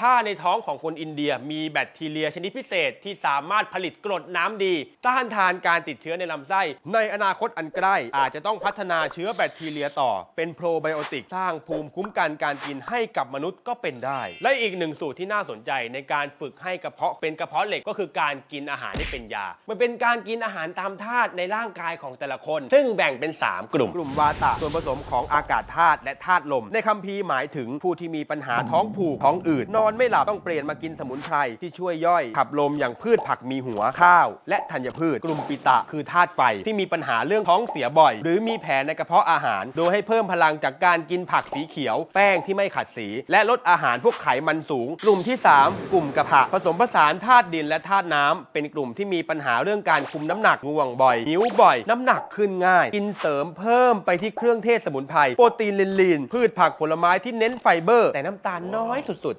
ถ้าในท้องของคนอินเดียมีแบคทีเรียชนิดพิเศษที่สามารถผลิตกรดน้ำดี ต้านทานการติดเชื้อในลำไส้ ในอนาคตอันใกล้ อาจจะต้องพัฒนาเชื้อแบคทีเรียต่อ เป็นโปรไบโอติกสร้างภูมิคุ้มกันการกินให้กับมนุษย์ก็เป็นได้ และอีกหนึ่งสูตรที่น่าสนใจในการฝึกให้กระเพาะเป็นกระเพาะเหล็กก็คือการกินอาหารที่เป็นยา มันเป็นการกินอาหารตามธาตุในร่างกายของแต่ละคน ซึ่งแบ่งเป็น 3 กลุ่ม กลุ่มวาตะส่วนผสมของอากาศธาตุและธาตุลม ในคัมภีร์หมายถึงผู้ที่มีปัญหาท้องผูกท้องอืดนอนไม่หลับต้องเปลี่ยนมากินสมุนไพรที่ช่วยย่อย ขับลมอย่างพืชผักมีหัวข้าว และธัญพืช กลุ่มปิตะคือธาตุไฟที่มีปัญหาเรื่องท้องเสียบ่อย หรือมีแผลในกระเพาะอาหาร โดยให้เพิ่มพลังจากการกินผักสีเขียว แป้งที่ไม่ขัดสี และลดอาหารพวกไขมันสูง กลุ่มที่ 3 กลุ่มกระเพาะผสมผสานธาตุดินและธาตุน้ำเป็นกลุ่มที่มีปัญหาเรื่องการคุมน้ำหนักง่วงบ่อยหิวบ่อย น้ำหนักขึ้นง่าย กินเสริมเพิ่มไปที่เครื่องเทศสมุนไพรโปรตีนลินลีนพืชผักผลไม้ที่เน้นไฟเบอร์ แต่น้ำตาลน้อยสุด